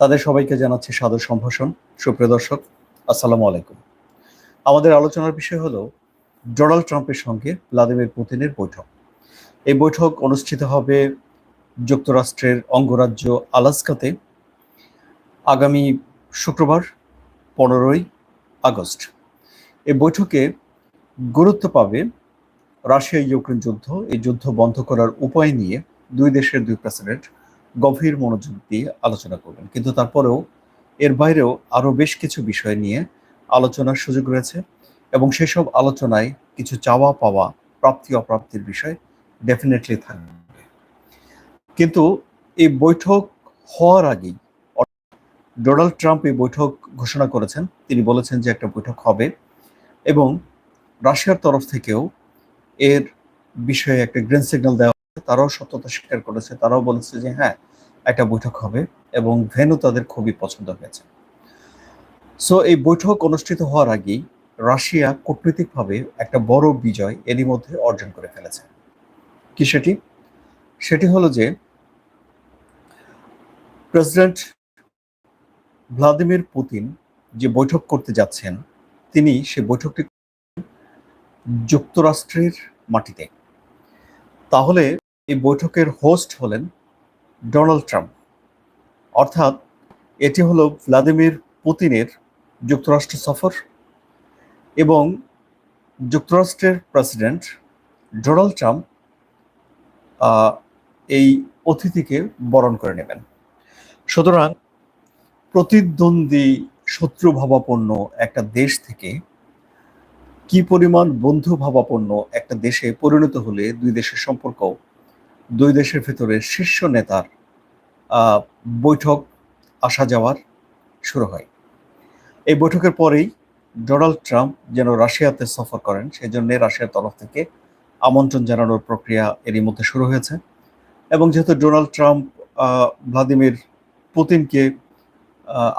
তাদের সবাইকে জানাচ্ছি সাদর সম্ভাষণ। সুপ্রিয় দর্শক, আসসালামু আলাইকুম। আমাদের আলোচনার বিষয় হলো, ডোনাল্ড ট্রাম্পের সঙ্গে ভ্লাদিমির পুতিনের বৈঠক। এই বৈঠক অনুষ্ঠিত হবে যুক্তরাষ্ট্রের অঙ্গরাজ্য আলাস্কাতে আগামী শুক্রবার, পনেরোই আগস্ট। এই বৈঠকে গুরুত্ব পাবে রাশিয়া ইউক্রেন যুদ্ধ। এই যুদ্ধ বন্ধ করার উপায় নিয়ে দুই দেশের দুই প্রেসিডেন্ট গভীর মনোযোগ দিয়ে আলোচনা করবেন কিন্তু তারপরেও এর বাইরেও আরও বেশ কিছু বিষয় নিয়ে আলোচনার সুযোগ রয়েছে এবং সেসব আলোচনায় কিছু চাওয়া পাওয়া, প্রাপ্তি অপ্রাপ্তির বিষয় ডেফিনেটলি থাকবে কিন্তু এই বৈঠক হওয়ার আগেই ডোনাল্ড ট্রাম্প এই বৈঠক ঘোষণা করেছেন তিনি বলেছেন যে একটা বৈঠক হবে এবং রাশিয়ার তরফ থেকেও এর বিষয়ে একটা গ্রিন সিগন্যাল দেওয়া। তারাও সত্যতা স্বীকার করেছে, তারাও বলেছে যে হ্যাঁ একটা বৈঠক হবে এবং ভেনু তাদের খুবই পছন্দ হয়েছে। সো এই বৈঠক অনুষ্ঠিত হওয়ার আগেই রাশিয়া কূটনৈতিকভাবে একটা বড় বিজয় এরই মধ্যে অর্জন করে ফেলেছে। কি সেটি? সেটি হলো যে প্রেসিডেন্ট ভ্লাদিমির পুতিন যে বৈঠক করতে যাচ্ছেন, তিনি সে বৈঠকটি যুক্তরাষ্ট্রের মাটিতে। তাহলে এই বৈঠকের হোস্ট হলেন ডোনাল্ড ট্রাম্প অর্থাৎ এটি হলো ভ্লাদিমির পুতিনের যুক্তরাষ্ট্র সফর এবং যুক্তরাষ্ট্রের প্রেসিডেন্ট ডোনাল্ড ট্রাম্প এই অতিথিকে বরণ করে নেবেন। সুতরাং প্রতিদ্বন্দ্বী শত্রু ভাবাপন্ন একটা দেশ থেকে কি পরিমাণ বন্ধু ভাবাপন্ন একটা দেশে পরিণত হলে দুই দেশের সম্পর্ক দুই দেশের ভেতরে শীর্ষ নেতার বৈঠক আসা যাওয়ার শুরু হয়। এই বৈঠকের পরেই ডোনাল্ড ট্রাম্প যেন রাশিয়াতে সফর করেন সেই জন্য রাশিয়ার তরফ থেকে আমন্ত্রণ জানানোর প্রক্রিয়া এরই মধ্যে শুরু হয়েছে। এবং যেহেতু ডোনাল্ড ট্রাম্প ভ্লাদিমির পুতিনকে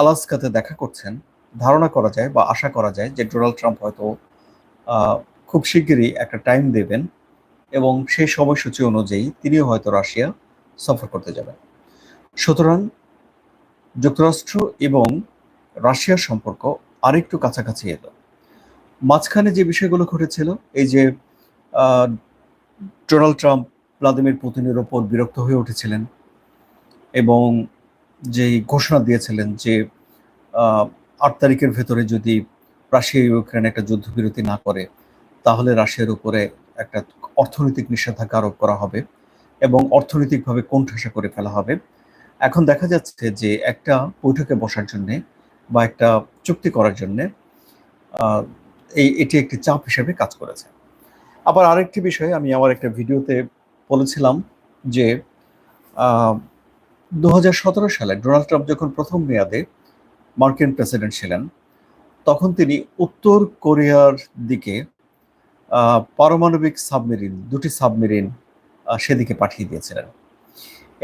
আলাস্কাতে দেখা করছেন, ধারণা করা যায় বা আশা করা যায় যে ডোনাল্ড ট্রাম্প হয়তো খুব শিগগিরই একটা টাইম দেবেন এবং সেই সময়সূচি অনুযায়ী তিনিও হয়তো রাশিয়া সফর করতে যাবেন। সুতরাং যুক্তরাষ্ট্র এবং রাশিয়ার সম্পর্ক আরেকটু কাছাকাছি এলো। মাঝখানে যে বিষয়গুলো ঘটেছিল, এই যে ডোনাল্ড ট্রাম্প ভ্লাদিমির পুতিনের ওপর বিরক্ত হয়ে উঠেছিলেন এবং যেই ঘোষণা দিয়েছিলেন যে আট তারিখের ভেতরে যদি রাশিয়া ইউক্রেন একটা যুদ্ধবিরতি না করে, তাহলে রাশিয়ার উপরে একটা অর্থনৈতিক নিষেধাজ্ঞা আরোপ করা হবে এবং অর্থনৈতিকভাবে কোণঠাসা করে ফেলা হবে। এখন দেখা যাচ্ছে যে একটা বৈঠকে বসার জন্য বা একটা চুক্তি করার জন্য এই, এটি একটি চাপ হিসেবে কাজ করেছে। আবার আরেকটি বিষয় আমি আমার একটা ভিডিওতে বলেছিলাম যে দু হাজার সতেরো সালে ডোনাল্ড ট্রাম্প যখন প্রথম মেয়াদে মার্কিন প্রেসিডেন্ট ছিলেন, তখন তিনি উত্তর কোরিয়ার দিকে পারমাণবিক সাবমেরিন, দুটি সাবমেরিন সেদিকে পাঠিয়ে দিয়েছিলেন।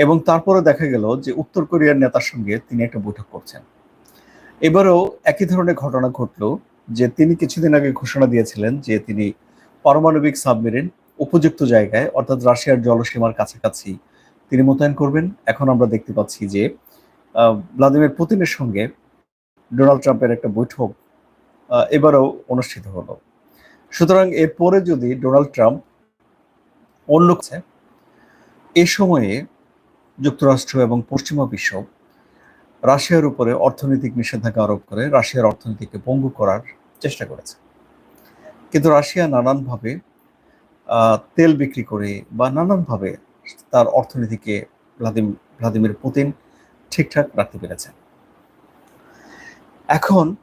এবং তারপরে দেখা গেল যে উত্তর কোরিয়ার নেতার সঙ্গে তিনি একটা বৈঠক করছেন। এবারও একই ধরনের ঘটনা ঘটলো যে তিনি কিছুদিন আগে ঘোষণা দিয়েছিলেন যে তিনি পারমাণবিক সাবমেরিন উপযুক্ত জায়গায়, অর্থাৎ রাশিয়ার জলসীমার কাছাকাছি তিনি মোতায়েন করবেন। এখন আমরা দেখতে পাচ্ছি যে ভ্লাদিমির পুতিনের সঙ্গে ডোনাল্ড ট্রাম্পের একটা বৈঠক এবারও অনুষ্ঠিত হলো। সুতরাং এরপরে যদি ডোনাল্ড ট্রাম্প অন্য এ সময়ে যুক্তরাষ্ট্র এবং পশ্চিমা বিশ্ব রাশিয়ার উপরে অর্থনৈতিক নিষেধাজ্ঞা আরোপ করে রাশিয়ার অর্থনীতিকে পঙ্গু করার চেষ্টা করেছে। কিন্তু রাশিয়া নানানভাবে তেল বিক্রি করে বা নানানভাবে তার অর্থনীতিকে ভ্লাদিম, ভ্লাদিমির পুতিন ঠিকঠাক রাখতে পেরেছেন এখন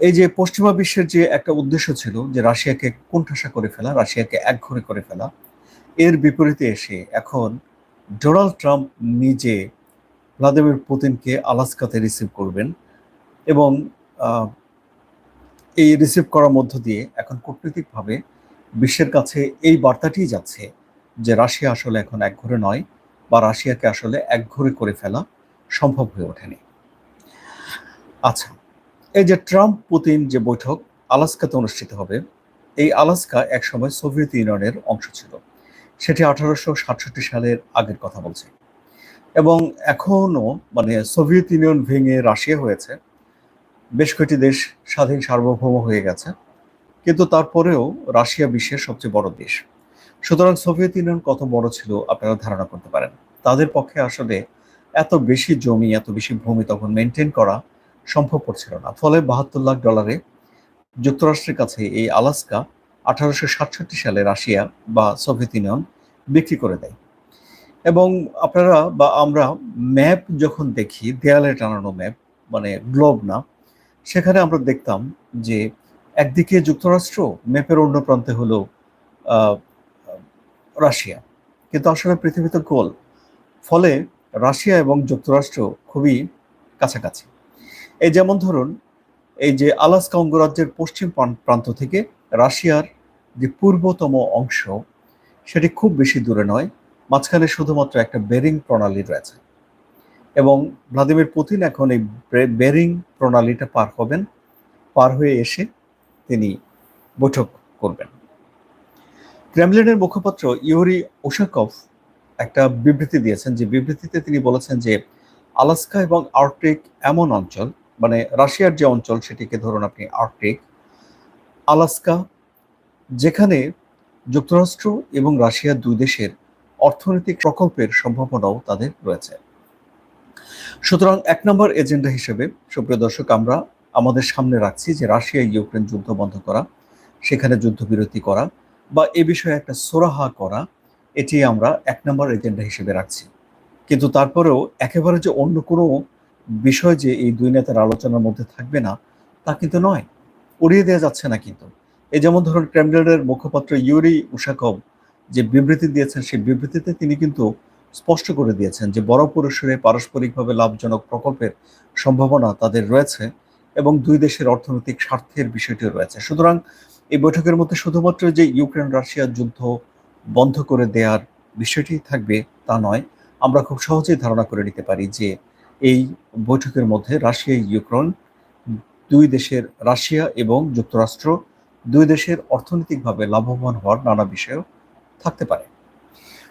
এই যে পশ্চিমা বিশ্বের যে একটা উদ্দেশ্য ছিল যে রাশিয়াকে কোণঠাসা করে ফেলা, রাশিয়াকে একঘরে করে ফেলা, এর বিপরীতে এসে এখন ডোনাল্ড ট্রাম্প নিজে ভ্লাদিমির পুতিনকে আলাস্কাতে রিসিভ করবেন এবং এই রিসিভ করার মধ্য দিয়ে এখন কূটনৈতিকভাবে বিশ্বের কাছে এই বার্তাটিই যাচ্ছে যে রাশিয়া আসলে এখন একঘরে নয় বা রাশিয়াকে আসলে একঘরে করে ফেলা সম্ভব হয়ে ওঠেনি। আচ্ছা এই যে ট্রাম্প পুতিন যে বৈঠক আলাস্কাতে অনুষ্ঠিত হবে, এই আলাস্কা একসময় সোভিয়েত ইউনিয়নের অংশ ছিল। সেটি আঠারোশো সাতষট্টি সালের আগের কথা বলছে। এবং এখনও মানে সোভিয়েত ইউনিয়ন ভেঙে রাশিয়া হয়েছে। বেশ কয়েকটি দেশ স্বাধীন সার্বভৌম হয়ে গেছে। কিন্তু তারপরেও রাশিয়া বিশ্বের সবচেয়ে বড় দেশ। সুতরাং সোভিয়েত ইউনিয়ন কত বড় ছিল আপনারা ধারণা করতে পারেন। তাদের পক্ষে আসলে এত বেশি জমি, এত বেশি ভূমি তখন মেনটেন করা সম্ভবপর ছিল না। ফলে বাহাত্তর লাখ ডলারে যুক্তরাষ্ট্রের কাছে এই আলাস্কা আঠারোশো সাতষট্টি সালে রাশিয়া বা সোভিয়েত ইউনিয়ন বিক্রি করে দেয়। এবং আপনারা বা আমরা ম্যাপ যখন দেখি, দেয়ালে টানানো ম্যাপ মানে গ্লোব না, সেখানে আমরা দেখতাম যে একদিকে যুক্তরাষ্ট্র, ম্যাপের অন্য প্রান্তে হলো রাশিয়া। কিন্তু আসলে পৃথিবীতে গোল। ফলে রাশিয়া এবং যুক্তরাষ্ট্র খুবই কাছাকাছি। এই যেমন ধরুন, এই যে আলাস্কা অঙ্গরাজ্যের পশ্চিম প্রান্ত থেকে রাশিয়ার যে পূর্বতম অংশ, সেটি খুব বেশি দূরে নয়, মাঝখানে শুধুমাত্র একটা বেরিং প্রণালী রয়েছে। এবং ভ্লাদিমির পুতিন এখন এই বেরিং প্রণালীটা পার হবেন, পার হয়ে এসে তিনি বৈঠক করবেন। ক্রেমলিনের মুখপাত্র ইউরি ওশাকভ একটা বিবৃতি দিয়েছেন, যে বিবৃতিতে তিনি বলেছেন যে আলাস্কা এবং আর্কটিক এমন অঞ্চল মানে রাশিয়ার যে অঞ্চল সেটিকে ধরুন আপনি আর্কটিক, আলাস্কা, যেখানে যুক্তরাষ্ট্র এবং রাশিয়া দুই দেশের অর্থনৈতিক প্রকল্পের সম্ভাবনাও তাদের রয়েছে। সুতরাং এক নম্বর এজেন্ডা হিসেবে, সুপ্রিয় দর্শক, আমরা আমাদের সামনে রাখছি যে রাশিয়া ইউক্রেন যুদ্ধ বন্ধ করা, সেখানে যুদ্ধবিরতি করা বা এ বিষয়ে একটা সোরাহা করা এটি আমরা এক নম্বর এজেন্ডা হিসেবে রাখছি। কিন্তু তারপরেও একেবারে যে অন্য কোনো বিষয় যে এই দুই নেতার আলোচনার মধ্যে থাকবে না, তা কিন্তু নয়। উড়িয়ে দেওয়া যাচ্ছে না কিন্তু। এই যেমন ধরুন ক্রেমলিনের মুখপাত্র ইউরি উষাকব যে বিবৃতি দিয়েছেন, সেই বিবৃতিতে তিনি কিন্তু স্পষ্ট করে দিয়েছেন যে বড় পরিসরে পারস্পরিকভাবে লাভজনক প্রকল্পের সম্ভাবনা তাদের রয়েছে এবং দুই দেশের অর্থনৈতিক স্বার্থের বিষয়টি রয়েছে। সুতরাং এই বৈঠকের মধ্যে শুধুমাত্র যে ইউক্রেন রাশিয়ার যুদ্ধ বন্ধ করে দেওয়ার বিষয়টি থাকবে তা নয়, আমরা খুব সহজেই ধারণা করে নিতে পারি যে এই বৈঠকের মধ্যে রাশিয়া, ইউক্রেন, দুই দেশের রাশিয়া এবং যুক্তরাষ্ট্র দুই দেশের অর্থনৈতিকভাবে লাভবান হওয়ার নানা বিষয়ও থাকতে পারে।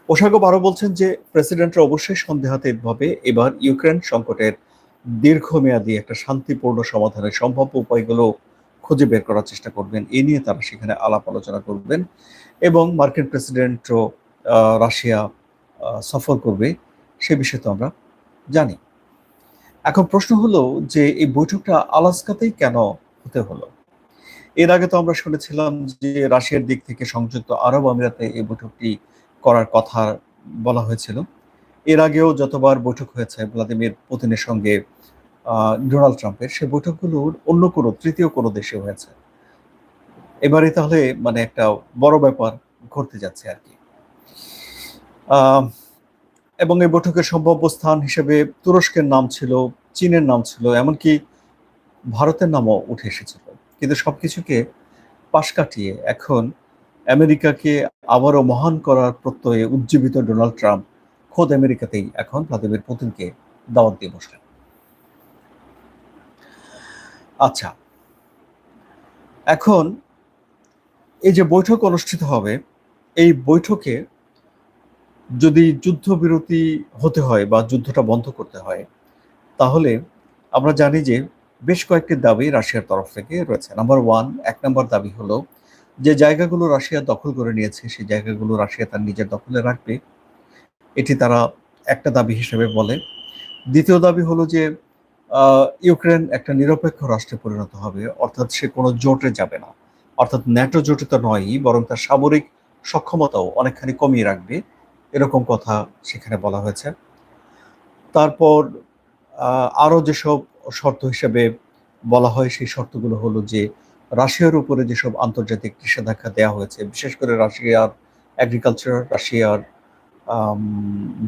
ওশাগো আরও বলছেন যে, প্রেসিডেন্টের অবশ্যই সন্দেহাতীতভাবে এবার ইউক্রেন সংকটের দীর্ঘমেয়াদী একটা শান্তিপূর্ণ সমাধানের সম্ভাব্য উপায়গুলো খুঁজে বের করার চেষ্টা করবেন। এ নিয়ে তারা সেখানে আলাপ আলোচনা করবেন এবং মার্কিন প্রেসিডেন্টও রাশিয়া সফর করবে। সে বিষয়ে তো আমরা জানি। এখন প্রশ্ন হলো যে এই বৈঠকটা আলাস্কাতেই কেন হতে হলো? এর আগে তো আমরা শুনেছিলাম যে রাশিয়ার দিক থেকে সংযুক্ত আরব আমিরাতে এই বৈঠকটি করার কথা বলা হয়েছিল। এর আগেও যতবার বৈঠক হয়েছে ভ্লাদিমির পুতিনের সঙ্গে ডোনাল্ড ট্রাম্পের, সে বৈঠকগুলোর অন্য কোনো, তৃতীয় কোনো দেশে হয়েছে। এবারে তাহলে মানে একটা বড় ব্যাপার ঘটতে যাচ্ছে আর কি। এবং এই বৈঠকের সম্ভাব্য স্থান হিসেবে তুরস্কের নাম ছিল, চীনের নাম ছিল, এমনকি ভারতের নামও উঠে এসেছিল। কিন্তু সবকিছুকে পাশ কাটিয়ে এখন আমেরিকাকে আবারও মহান করার প্রত্যয়ে উজ্জীবিত ডোনাল্ড ট্রাম্প খোদ আমেরিকাতেই এখন ভ্লাদিমির পুতিনকে দাওয়াত দিয়ে বসলেন। আচ্ছা এখন এই যে বৈঠক অনুষ্ঠিত হবে, এই বৈঠকে যদি যুদ্ধবিরতি হতে হয় বা যুদ্ধটা বন্ধ করতে হয়, তাহলে আমরা জানি যে বেশ কয়েকটি দাবি রাশিয়ার তরফ থেকে রয়েছে। নাম্বার ওয়ান এক নম্বর দাবি হলো যে জায়গাগুলো রাশিয়া দখল করে নিয়েছে, সেই জায়গাগুলো রাশিয়া তার নিজের দখলে রাখবে। এটি তারা একটা দাবি হিসেবে বলে। দ্বিতীয় দাবি হলো যে ইউক্রেন একটা নিরপেক্ষ রাষ্ট্রে পরিণত হবে, অর্থাৎ সে কোনো জোটে যাবে না। অর্থাৎ ন্যাটো জোটে তো নয়ই, বরং তার সামরিক সক্ষমতাও অনেকখানি কমিয়ে রাখবে। এরকম কথা সেখানে বলা হয়েছে। তারপর আরও যেসব শর্ত হিসেবে বলা হয় সেই শর্তগুলো হলো যে, রাশিয়ার উপরে যেসব আন্তর্জাতিক নিষেধাজ্ঞা দেওয়া হয়েছে, বিশেষ করে রাশিয়ার অ্যাগ্রিকালচার রাশিয়ার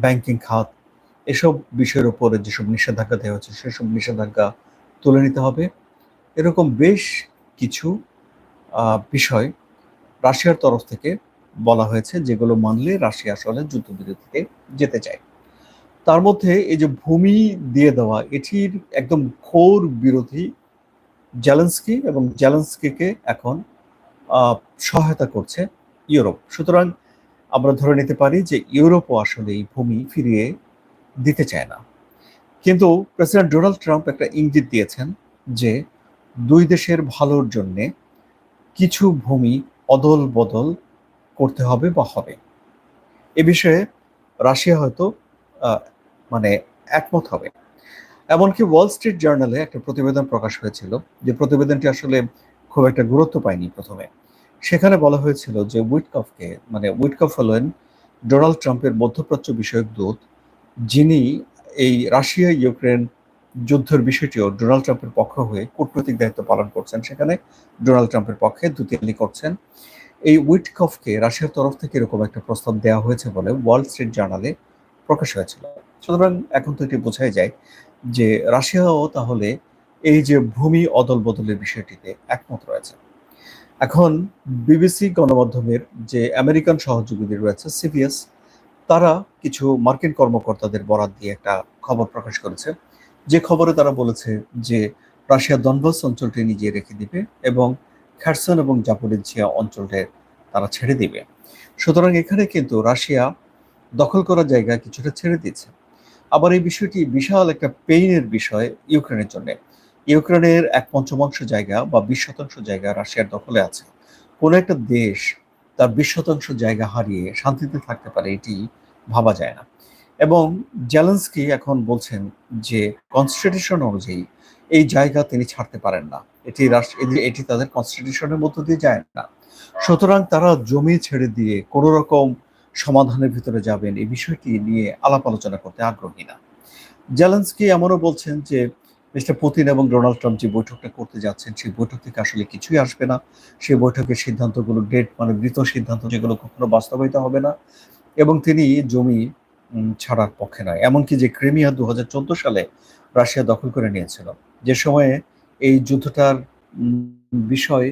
ব্যাংকিং খাত, এসব বিষয়ের উপরে যেসব নিষেধাজ্ঞা দেওয়া হচ্ছে সেসব নিষেধাজ্ঞা তুলে নিতে হবে। এরকম বেশ কিছু বিষয় রাশিয়ার তরফ থেকে বলা হয়েছে যেগুলো মানলে রাশিয়া আসলে যুদ্ধবিরতিতে যেতে চায়। তার মধ্যে এই যে ভূমি দিয়ে দেওয়া, এটির একদম ঘোর বিরোধী জ্যালেন্সকি এবং জ্যালেন্সকিকে এখন সহায়তা করছে ইউরোপ। সুতরাং আমরা ধরে নিতে পারি যে ইউরোপও আসলে এই ভূমি ফিরিয়ে দিতে চায় না। কিন্তু প্রেসিডেন্ট ডোনাল্ড ট্রাম্প একটা ইঙ্গিত দিয়েছেন যে দুই দেশের ভালোর জন্যে কিছু ভূমি অদল বদল করতে হবে বা হবে। এ বিষয়ে রাশিয়া হয়তো মানে একমত হবে। এমনকি ওয়াল স্ট্রিট জার্নালে একটা প্রতিবেদন প্রকাশ হয়েছিল, যে প্রতিবেদনটি আসলে খুব একটা গুরুত্ব পায়নি প্রথমে। সেখানে বলা হয়েছিল যে উইটকফকে মানে উইটকফ হলেন ডোনাল্ড ট্রাম্পের মধ্যপ্রাচ্য বিষয়ক দূত, যিনি এই রাশিয়া ইউক্রেন যুদ্ধের বিষয়টিও ডোনাল্ড ট্রাম্পের পক্ষ হয়ে কূটনৈতিক দায়িত্ব পালন করছেন। সেখানে ডোনাল্ড ট্রাম্পের পক্ষে দুতিয়ালি করছেন। এই উইটকফকে রাশিয়ার তরফ থেকে এরকম একটা প্রস্তাব দেওয়া হয়েছে বলে ওয়াল স্ট্রিট জার্নালে প্রকাশ হয়েছিল। সুতরাং এখন তো এটি বোঝাই যায় যে রাশিয়াও তাহলে এই যে ভূমি অদল বদলের বিষয়টিতে একমত রয়েছে। এখন বিবিসি গণমাধ্যমের যে আমেরিকান সহযোগী রয়েছে সিবিএস তারা কিছু মার্কিন কর্মকর্তাদের বরাত দিয়ে একটা খবর প্রকাশ করেছে। যে খবরে তারা বলেছে যে রাশিয়া দনবাস অঞ্চলটি নিজে রেখে দিবে এবং খারসন এবং জাপোরিজিয়া অঞ্চলটি তারা ছেড়ে দিবে। সুতরাং এখানে কিন্তু রাশিয়া দখল করা জায়গা কিছুটা ছেড়ে দিচ্ছে আবার এই বিষয়টি বিশাল একটা পেইনের বিষয় ইউক্রেনের জন্য। ইউক্রেনের এক পঞ্চমাংশ জায়গা বা বিশ শতাংশ জায়গা রাশিয়ার দখলে আছে। কোনো একটা দেশ তার বিশ শতাংশ জায়গা হারিয়ে শান্তিতে থাকতে পারে এটি ভাবা যায় না। এবং জেলেন্সকি এখন বলছেন যে, কনস্টিটিউশন অনুযায়ী এই জায়গা তিনি ছাড়তে পারেন না। এটি এটি- তাদের কনস্টিটিউশনের মধ্য দিয়ে যায় না। সুতরাং তারা জমি ছেড়ে দিয়ে কোনো রকম সমাধানের ভিতরে যাবেন এই বিষয়টি নিয়ে আলাপ আলোচনা করতে আগ্রহী না জেলেন্সকি এমনও বলছেন যে, মিস্টার পুতিন এবং ডোনাল্ড ট্রাম্প যে বৈঠকটা করতে যাচ্ছেন, সেই বৈঠক থেকে আসলে কিছুই আসবে না। সেই বৈঠকের সিদ্ধান্তগুলো ডেট মানে মৃত সিদ্ধান্ত যেগুলো কখনো বাস্তবায়িত হবে না। এবং তিনি জমি ছাড়ার পক্ষে নয়। এমনকি যে ক্রিমিয়া দু হাজার চোদ্দ সালে রাশিয়া দখল করে নিয়েছিল, যে সময়ে এই যুদ্ধটার বিষয়ে